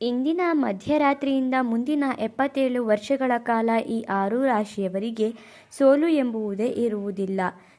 ಇಂದಿನ ಮಧ್ಯರಾತ್ರಿಯಿಂದ ಮುಂದಿನ ಎಪ್ಪತ್ತೇಳು ವರ್ಷಗಳ ಕಾಲ ಈ ಆರು ರಾಶಿಯವರಿಗೆ ಸೋಲು ಎಂಬುವುದೇ ಇರುವುದಿಲ್ಲ.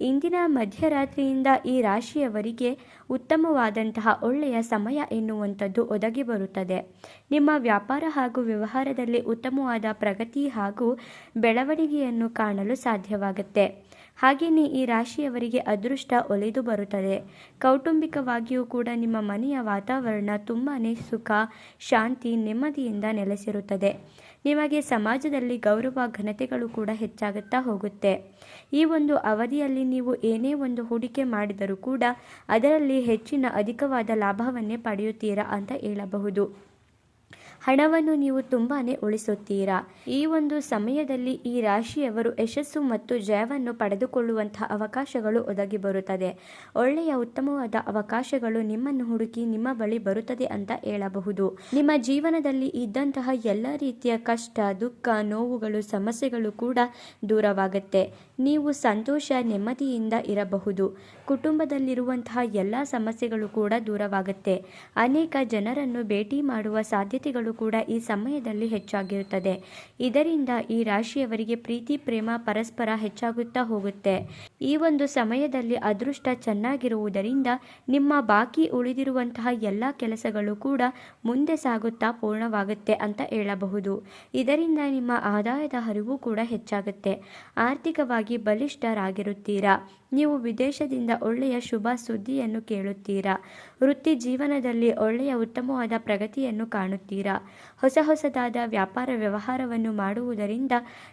ಇಂದಿನ ಮಧ್ಯರಾತ್ರಿಯಿಂದ ಈ ರಾಶಿಯವರಿಗೆ ಉತ್ತಮವಾದಂತಹ ಒಳ್ಳೆಯ ಸಮಯ ಎನ್ನುವಂಥದ್ದು ಒದಗಿ ಬರುತ್ತದೆ. ನಿಮ್ಮ ವ್ಯಾಪಾರ ಹಾಗೂ ವ್ಯವಹಾರದಲ್ಲಿ ಉತ್ತಮವಾದ ಪ್ರಗತಿ ಹಾಗೂ ಬೆಳವಣಿಗೆಯನ್ನು ಕಾಣಲು ಸಾಧ್ಯವಾಗುತ್ತೆ. ಹಾಗೆಯೇ ಈ ರಾಶಿಯವರಿಗೆ ಅದೃಷ್ಟ ಒಲಿದು ಬರುತ್ತದೆ. ಕೌಟುಂಬಿಕವಾಗಿಯೂ ಕೂಡ ನಿಮ್ಮ ಮನೆಯ ವಾತಾವರಣ ತುಂಬಾ ಸುಖ, ಶಾಂತಿ, ನೆಮ್ಮದಿಯಿಂದ ನೆಲೆಸಿರುತ್ತದೆ. ನಿಮಗೆ ಸಮಾಜದಲ್ಲಿ ಗೌರವ, ಘನತೆಗಳು ಕೂಡ ಹೆಚ್ಚಾಗುತ್ತಾ ಹೋಗುತ್ತೆ. ಈ ಒಂದು ಅವಧಿಯಲ್ಲಿ ನೀವು ಏನೇ ಒಂದು ಹೂಡಿಕೆ ಮಾಡಿದರೂ ಕೂಡ ಅದರಲ್ಲಿ ಹೆಚ್ಚಿನ ಅಧಿಕವಾದ ಲಾಭವನ್ನೇ ಪಡೆಯುತ್ತೀರಾ ಅಂತ ಹೇಳಬಹುದು. ಹಣವನ್ನು ನೀವು ತುಂಬಾ ಉಳಿಸುತ್ತೀರಾ? ಈ ಒಂದು ಸಮಯದಲ್ಲಿ ಈ ರಾಶಿಯವರು ಯಶಸ್ಸು ಮತ್ತು ಜಯವನ್ನು ಪಡೆದುಕೊಳ್ಳುವಂತಹ ಅವಕಾಶಗಳು ಒದಗಿ ಬರುತ್ತದೆ. ಒಳ್ಳೆಯ ಉತ್ತಮವಾದ ಅವಕಾಶಗಳು ನಿಮ್ಮನ್ನು ಹುಡುಕಿ ನಿಮ್ಮ ಬಳಿ ಬರುತ್ತದೆ ಅಂತ ಹೇಳಬಹುದು. ನಿಮ್ಮ ಜೀವನದಲ್ಲಿ ಇದ್ದಂತಹ ಎಲ್ಲ ರೀತಿಯ ಕಷ್ಟ, ದುಃಖ, ನೋವುಗಳು, ಸಮಸ್ಯೆಗಳು ಕೂಡ ದೂರವಾಗುತ್ತೆ. ನೀವು ಸಂತೋಷ, ನೆಮ್ಮದಿಯಿಂದ ಇರಬಹುದು. ಕುಟುಂಬದಲ್ಲಿರುವಂತಹ ಎಲ್ಲ ಸಮಸ್ಯೆಗಳು ಕೂಡ ದೂರವಾಗುತ್ತೆ. ಅನೇಕ ಜನರನ್ನು ಭೇಟಿ ಮಾಡುವ ಸಾಧ್ಯತೆಗಳು ಕೂಡ ಈ ಸಮಯದಲ್ಲಿ ಹೆಚ್ಚಾಗಿರುತ್ತದೆ. ಇದರಿಂದ ಈ ರಾಶಿಯವರಿಗೆ ಪ್ರೀತಿ, ಪ್ರೇಮ, ಪರಸ್ಪರ ಹೆಚ್ಚಾಗುತ್ತಾ ಹೋಗುತ್ತೆ. ಈ ಒಂದು ಸಮಯದಲ್ಲಿ ಅದೃಷ್ಟ ಚೆನ್ನಾಗಿರುವುದರಿಂದ ನಿಮ್ಮ ಬಾಕಿ ಉಳಿದಿರುವಂತಹ ಎಲ್ಲ ಕೆಲಸಗಳು ಕೂಡ ಮುಂದೆ ಸಾಗುತ್ತಾ ಪೂರ್ಣವಾಗುತ್ತೆ ಅಂತ ಹೇಳಬಹುದು. ಇದರಿಂದ ನಿಮ್ಮ ಆದಾಯದ ಹರಿವು ಕೂಡ ಹೆಚ್ಚಾಗುತ್ತೆ. ಆರ್ಥಿಕವಾಗಿ ಬಲಿಷ್ಠರಾಗಿರುತ್ತೀರಾ? ನೀವು ವಿದೇಶದಿಂದ ಒಳ್ಳೆಯ ಶುಭ ಸುದ್ದಿಯನ್ನು ಕೇಳುತ್ತೀರಾ? ವೃತ್ತಿ ಜೀವನದಲ್ಲಿ ಒಳ್ಳೆಯ ಉತ್ತಮವಾದ ಪ್ರಗತಿಯನ್ನು ಕಾಣುತ್ತೀರಾ? ಹೊಸ ಹೊಸದಾದ ವ್ಯಾಪಾರ ವ್ಯವಹಾರವನ್ನು ಮಾಡುವುದರಿಂದ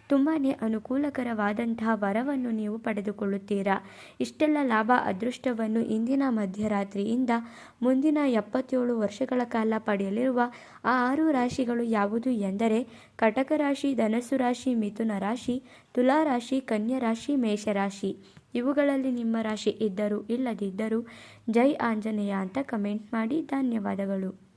ತುಂಬಾ ಅನುಕೂಲಕರವಾದಂತಹ ವರವನ್ನು ನೀವು ಪಡೆದುಕೊಳ್ಳುತ್ತೀರಾ? ಇಷ್ಟೆಲ್ಲ ಲಾಭ ಅದೃಷ್ಟವನ್ನು ಇಂದಿನ ಮಧ್ಯರಾತ್ರಿಯಿಂದ ಮುಂದಿನ ಎಪ್ಪತ್ತೇಳು ವರ್ಷಗಳ ಕಾಲ ಪಡೆಯಲಿರುವ ಆ ಆರು ರಾಶಿಗಳು ಯಾವುದು ಎಂದರೆ ಕಟಕ ರಾಶಿ ಧನಸ್ಸು ರಾಶಿ, ಮಿಥುನ ರಾಶಿ ತುಲಾ ರಾಶಿ ಕನ್ಯಾ ರಾಶಿ. ಮೇಷರಾಶಿ ಇವುಗಳಲ್ಲಿ ನಿಮ್ಮ ರಾಶಿ ಇದ್ದರೂ ಇಲ್ಲದಿದ್ದರೂ ಜೈ ಆಂಜನೇಯ ಅಂತ ಕಮೆಂಟ್ ಮಾಡಿ ಧನ್ಯವಾದಗಳು.